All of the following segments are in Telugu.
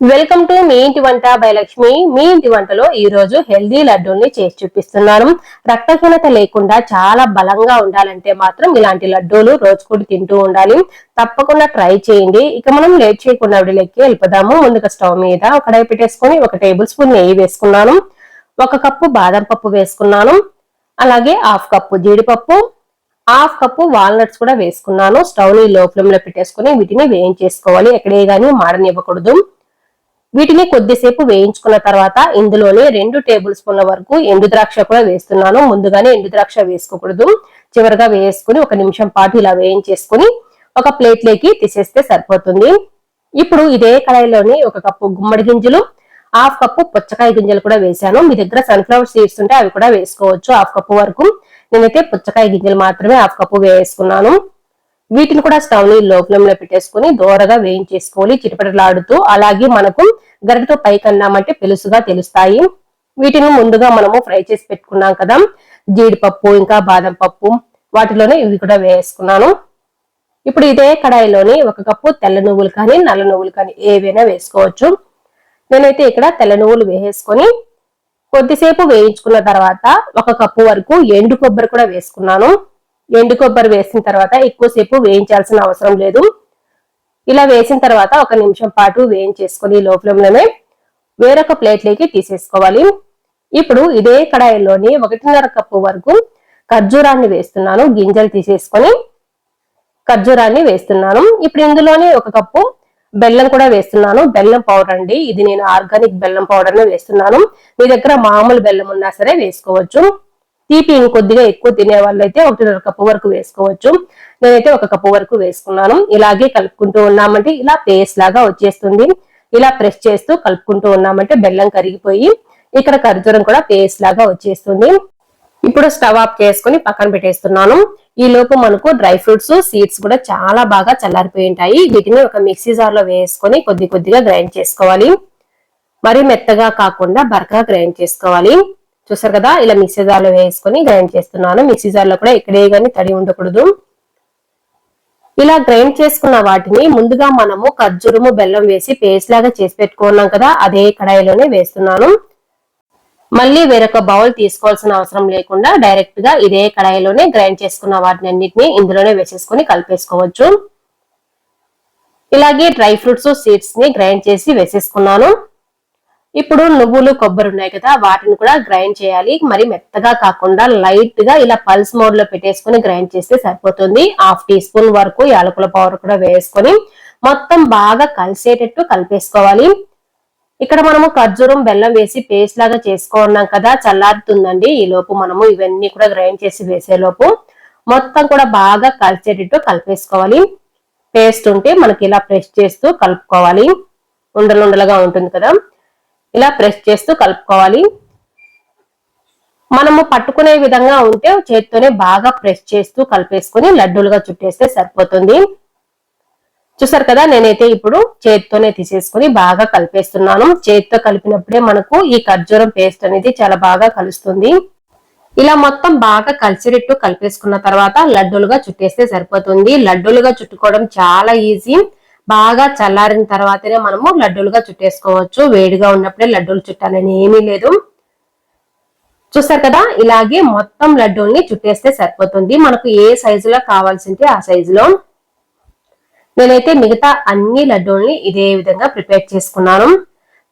వెల్కమ్ టు మీ ఇంటి వంట బై లక్ష్మి. మీ ఇంటి వంటలో ఈ రోజు హెల్దీ లడ్డూల్ని చేసి చూపిస్తున్నాను. రక్తహీనత లేకుండా చాలా బలంగా ఉండాలంటే మాత్రం ఇలాంటి లడ్డూలు రోజుకూడి తింటూ ఉండాలి. తప్పకుండా ట్రై చేయండి. ఇక మనం లేట్ చేయకుండా విడిలెక్కి వెళ్ళిపోదాము. ముందుగా స్టవ్ మీద కడాయి పెట్టేసుకొని ఒక టేబుల్ స్పూన్ నెయ్యి వేసుకున్నాను. ఒక కప్పు బాదం పప్పు వేసుకున్నాను. అలాగే హాఫ్ కప్పు జీడిపప్పు హాఫ్ కప్పు వాల్నట్స్ కూడా వేసుకున్నాను. స్టవ్ని లో ఫ్లేమ్లో పెట్టేసుకుని వీటిని వేయించేసుకోవాలి. ఎక్కడే గానీ మాడనివ్వకూడదు. వీటిని కొద్దిసేపు వేయించుకున్న తర్వాత ఇందులోనే రెండు టేబుల్ స్పూన్ల వరకు ఎండు ద్రాక్ష కూడా వేస్తున్నాను. ముందుగానే ఎండు ద్రాక్ష వేసుకోకూడదు. చివరిగా వేసుకుని ఒక నిమిషం పాటు ఇలా వేయించేసుకుని ఒక ప్లేట్లోకి తీసేస్తే సరిపోతుంది. ఇప్పుడు ఇదే కడాయిలోని ఒక కప్పు గుమ్మడి గింజలు హాఫ్ కప్పు పుచ్చకాయ గింజలు కూడా వేసాను మీ దగ్గర సన్ఫ్లవర్ సీడ్స్ ఉంటే అవి కూడా వేసుకోవచ్చు. హాఫ్ కప్పు వరకు నేనైతే పుచ్చకాయ గింజలు మాత్రమే హాఫ్ కప్పు వేసుకున్నాను. వీటిని కూడా స్టవ్ని లో ఫ్లేమ్లో పెట్టేసుకుని దోరగా వేయించేసుకోవాలి చిటపటలాడుతూ అలాగే మనకు గరిటతో పైకన్నామంటే పెలుసుగా తెలుస్తాయి. వీటిని ముందుగా మనము ఫ్రై చేసి పెట్టుకున్నాం కదా జీడిపప్పు ఇంకా బాదం పప్పు వాటిలోనే ఇవి కూడా వేసుకున్నాను. ఇప్పుడు ఇదే కడాయిలోని ఒక కప్పు తెల్ల నువ్వులు కానీ నల్ల నువ్వులు కానీ ఏవైనా వేసుకోవచ్చు. నేనైతే ఇక్కడ తెల్ల నువ్వులు వేసేసుకొని కొద్దిసేపు వేయించుకున్న తర్వాత ఒక కప్పు వరకు ఎండు కొబ్బరి కూడా వేసుకున్నాను. ఎండు కొబ్బరి వేసిన తర్వాత ఎక్కువసేపు వేయించాల్సిన అవసరం లేదు. ఇలా వేసిన తర్వాత ఒక నిమిషం పాటు వేయించేసుకొని లోపలనే వేరొక ప్లేట్లోకి తీసేసుకోవాలి. ఇప్పుడు ఇదే కడాయిలోని ఒకటిన్నర కప్పు వరకు ఖర్జూరాన్ని వేస్తున్నాను. గింజలు తీసేసుకొని ఖర్జూరాన్ని వేస్తున్నాను. ఇప్పుడు ఇందులోనే ఒక కప్పు బెల్లం కూడా వేస్తున్నాను. బెల్లం పౌడర్ అండి. ఇది నేను ఆర్గానిక్ బెల్లం పౌడర్ వేస్తున్నాను. మీ దగ్గర మామూలు బెల్లం ఉన్నా సరే వేసుకోవచ్చు. తీపి ఇంకొద్దిగా ఎక్కువ తినే వాళ్ళు అయితే ఒకటిన్నర కప్పు వరకు వేసుకోవచ్చు. నేనైతే ఒక కప్పు వరకు వేసుకున్నాను. ఇలాగే కలుపుకుంటూ ఉన్నామంటే ఇలా పేస్ట్ లాగా వచ్చేస్తుంది. ఇలా ప్రెస్ చేస్తూ కలుపుకుంటూ ఉన్నామంటే బెల్లం కరిగిపోయి ఇక్కడ ఖర్జూరం కూడా పేస్ట్ లాగా వచ్చేస్తుంది. ఇప్పుడు స్టవ్ ఆఫ్ చేసుకుని పక్కన పెట్టేస్తున్నాను. ఈ లోపు మనకు డ్రై ఫ్రూట్స్ సీడ్స్ కూడా చాలా బాగా చల్లారిపోయి ఉంటాయి. వీటిని ఒక మిక్సీ జార్లో వేసుకొని కొద్ది కొద్దిగా గ్రైండ్ చేసుకోవాలి. మరి మెత్తగా కాకుండా బరకగా గ్రైండ్ చేసుకోవాలి. చూసారు కదా? ఇలా మిక్సీ జార్లో వేసుకొని గ్రైండ్ చేస్తున్నాను. మిక్సీ జార్లో కూడా ఇక్కడే కానీ తడి ఉండకూడదు. ఇలా గ్రైండ్ చేసుకున్న వాటిని ముందుగా మనము ఖర్జూరము బెల్లం వేసి పేస్ట్ లాగా చేసి పెట్టుకున్నాం కదా? అదే కడాయిలోనే వేస్తున్నాను. మళ్ళీ వేరొక బౌల్ తీసుకోవాల్సిన అవసరం లేకుండా డైరెక్ట్గా ఇదే కడాయిలోనే గ్రైండ్ చేసుకున్న వాటిని అన్నిటిని ఇందులోనే వేసేసుకుని కలిపేసుకోవచ్చు. ఇలాగే డ్రై ఫ్రూట్స్ సీడ్స్ని గ్రైండ్ చేసి వేసేసుకున్నాను. ఇప్పుడు నువ్వులు కొబ్బరి ఉన్నాయి కదా వాటిని కూడా గ్రైండ్ చేయాలి. మరి మెత్తగా కాకుండా లైట్గా ఇలా పల్స్ మోడ్లో పెట్టేసుకుని గ్రైండ్ చేస్తే సరిపోతుంది. హాఫ్ టీ స్పూన్ వరకు యాలకుల పౌడర్ కూడా వేసుకొని మొత్తం బాగా కలిసేటట్టు కలిపేసుకోవాలి. ఇక్కడ మనము ఖర్జూరం బెల్లం వేసి పేస్ట్ లాగా చేసుకున్నాం కదా చల్లారుతుందండి. ఈ లోపు మనము ఇవన్నీ కూడా గ్రైండ్ చేసి వేసేలోపు మొత్తం కూడా బాగా కలిసేటట్టు కలిపేసుకోవాలి. పేస్ట్ ఉంటే మనకి ఇలా ప్రెస్ చేస్తూ కలుపుకోవాలి. ఉండలుండలుగా ఉంటుంది కదా. ఇలా ప్రెస్ చేస్తూ కలుపుకోవాలి. మనము పట్టుకునే విధంగా ఉంటే చేతితోనే బాగా ప్రెస్ చేస్తూ కలిపేసుకుని లడ్డూలుగా చుట్టేస్తే సరిపోతుంది. చూసారు కదా నేనైతే ఇప్పుడు చేతితోనే తీసేసుకుని బాగా కలిపేస్తున్నాను. చేతితో కలిపినప్పుడే మనకు ఈ ఖర్జూరం పేస్ట్ అనేది చాలా బాగా కలుస్తుంది. ఇలా మొత్తం బాగా కలిసిరెట్టు కలిపేసుకున్న తర్వాత లడ్డూలుగా చుట్టేస్తే సరిపోతుంది. లడ్డూలుగా చుట్టుకోవడం చాలా ఈజీ బాగా చల్లారిన తర్వాతనే మనము లడ్డూలుగా చుట్టేసుకోవచ్చు. వేడిగా ఉన్నప్పుడే లడ్డూలు చుట్టాలని ఏమీ లేదు. చూస్తారు కదా? ఇలాగే మొత్తం లడ్డూల్ని చుట్టేస్తే సరిపోతుంది. మనకు ఏ సైజులో కావాల్సింది ఆ సైజులో. నేనైతే మిగతా అన్ని లడ్డూల్ని ఇదే విధంగా ప్రిపేర్ చేసుకున్నాను.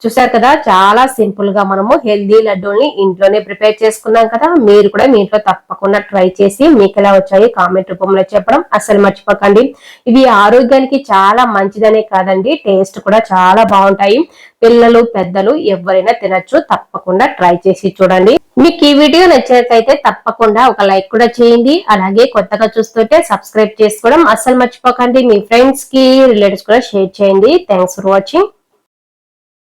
చూసారు కదా చాలా సింపుల్గా మనము హెల్దీ లడ్డూల్ని ఇంట్లోనే ప్రిపేర్ చేసుకున్నాం కదా మీరు కూడా మీ ఇంట్లో తప్పకుండా ట్రై చేసి మీకు ఎలా వచ్చాయి కామెంట్ రూపంలో చెప్పడం అసలు మర్చిపోకండి. ఇవి ఆరోగ్యానికి చాలా మంచిదనే కాదండి టేస్ట్ కూడా చాలా బాగుంటాయి. పిల్లలు పెద్దలు ఎవరైనా తినచ్చు తప్పకుండా ట్రై చేసి చూడండి. మీకు ఈ వీడియో నచ్చినట్లయితే తప్పకుండా ఒక లైక్ కూడా చేయండి అలాగే కొత్తగా చూస్తుంటే సబ్స్క్రైబ్ చేసుకోవడం అస్సలు మర్చిపోకండి. మీ ఫ్రెండ్స్కి రిలేటివ్స్ కూడా షేర్ చేయండి. Thanks for watching.